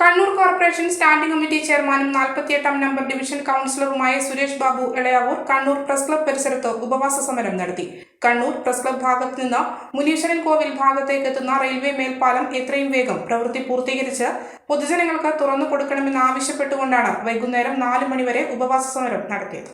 Kannur corporation standing committee ചെയർമാനും നാൽപ്പത്തിയെട്ടാം number division കൗൺസിലറുമായ സുരേഷ് ബാബു ഇളയാവൂർ കണ്ണൂർ പ്രസ് ക്ലബ് പരിസരത്ത് ഉപവാസ സമരം നടത്തി. കണ്ണൂർ പ്രസ് ക്ലബ് ഭാഗത്ത് നിന്ന് മുനീശ്വരൻ കോവിൽ ഭാഗത്തേക്ക് എത്തുന്ന റെയിൽവേ മേൽപ്പാലം എത്രയും വേഗം പ്രവൃത്തി പൂർത്തീകരിച്ച് പൊതുജനങ്ങൾക്ക് തുറന്നു കൊടുക്കണമെന്ന് ആവശ്യപ്പെട്ടുകൊണ്ടാണ് വൈകുന്നേരം നാല് മണിവരെ ഉപവാസ സമരം നടത്തിയത്.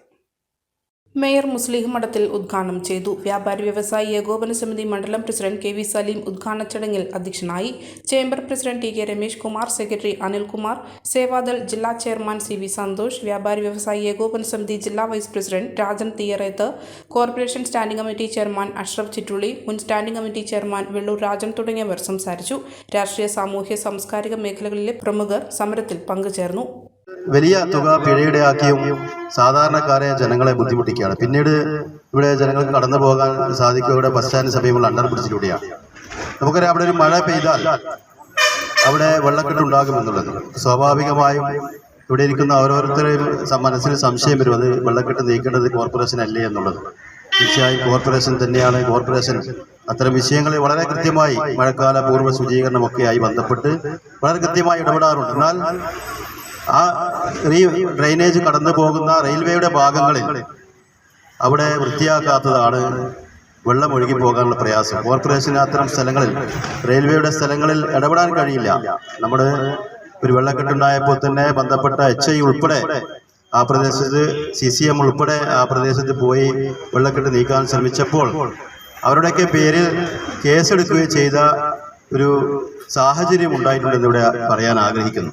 മേയർ മുസ്ലിം മഠത്തിൽ ഉദ്ഘാടനം ചെയ്തു. വ്യാപാരി വ്യവസായി ഏകോപന സമിതി മണ്ഡലം പ്രസിഡന്റ് കെ വി സലീം ഉദ്ഘാടന ചടങ്ങിൽ അധ്യക്ഷനായി chamber president T K Ramesh Kumar secretary Anilkumar Sevadal ജില്ലാ ചെയർമാൻ സി വി സന്തോഷ് വ്യാപാരി വ്യവസായി ഏകോപന സമിതി ജില്ലാ vice president Rajan Theeyarath corporation standing committee chairman Ashraf Chittulli മുൻ standing committee chairman Vellur Rajan തുടങ്ങിയവർ സംസാരിച്ചു. രാഷ്ട്രീയ സാമൂഹ്യ സാംസ്കാരിക മേഖലകളിലെ പ്രമുഖർ സമരത്തിൽ പങ്കുചേർന്നു. വലിയ തുക പിഴയിടയാക്കിയും സാധാരണക്കാരെ ജനങ്ങളെ ബുദ്ധിമുട്ടിക്കുകയാണ്. പിന്നീട് ഇവിടെ ജനങ്ങൾക്ക് കടന്നു പോകാൻ സാധിക്കുക ഇവിടെ ബസ് സ്റ്റാൻഡ് സമീപമുള്ള അണ്ടർ ബ്രിഡ്ജിലൂടെയാണ് നമുക്കറിയാം അവിടെ ഒരു മഴ പെയ്താൽ അവിടെ വെള്ളക്കെട്ടുണ്ടാകുമെന്നുള്ളത് സ്വാഭാവികമായും ഇവിടെ ഇരിക്കുന്ന ഓരോരുത്തരെയും മനസ്സിൽ സംശയം വരും. അത് വെള്ളക്കെട്ട് നീക്കേണ്ടത് കോർപ്പറേഷൻ അല്ലേ എന്നുള്ളത്. തീർച്ചയായും കോർപ്പറേഷൻ തന്നെയാണ്. കോർപ്പറേഷൻ അത്തരം വിഷയങ്ങളെ വളരെ കൃത്യമായി മഴക്കാല പൂർവ ശുചീകരണമൊക്കെയായി ബന്ധപ്പെട്ട് വളരെ കൃത്യമായി ഇടപെടാറുണ്ട്. എന്നാൽ ആ ഡ്രെയിനേജ് കടന്നു പോകുന്ന റെയിൽവേയുടെ ഭാഗങ്ങളിൽ അവിടെ വൃത്തിയാക്കാത്തതാണ് വെള്ളം ഒഴുകി പോകാനുള്ള പ്രയാസം. കോർപ്പറേഷന് അത്തരം സ്ഥലങ്ങളിൽ റെയിൽവേയുടെ സ്ഥലങ്ങളിൽ ഇടപെടാൻ കഴിയില്ല. നമ്മുടെ ഒരു വെള്ളക്കെട്ടുണ്ടായപ്പോൾ തന്നെ ബന്ധപ്പെട്ട എച്ച് ഐ ഉൾപ്പെടെ ആ പ്രദേശത്ത് സി സി എം ഉൾപ്പെടെ ആ പ്രദേശത്ത് പോയി വെള്ളക്കെട്ട് നീക്കാൻ ശ്രമിച്ചപ്പോൾ അവരുടെയൊക്കെ പേരിൽ കേസെടുക്കുകയും ചെയ്ത ഒരു സാഹചര്യം ഉണ്ടായിട്ടുണ്ടെന്ന് ഇവിടെ പറയാൻ ആഗ്രഹിക്കുന്നു.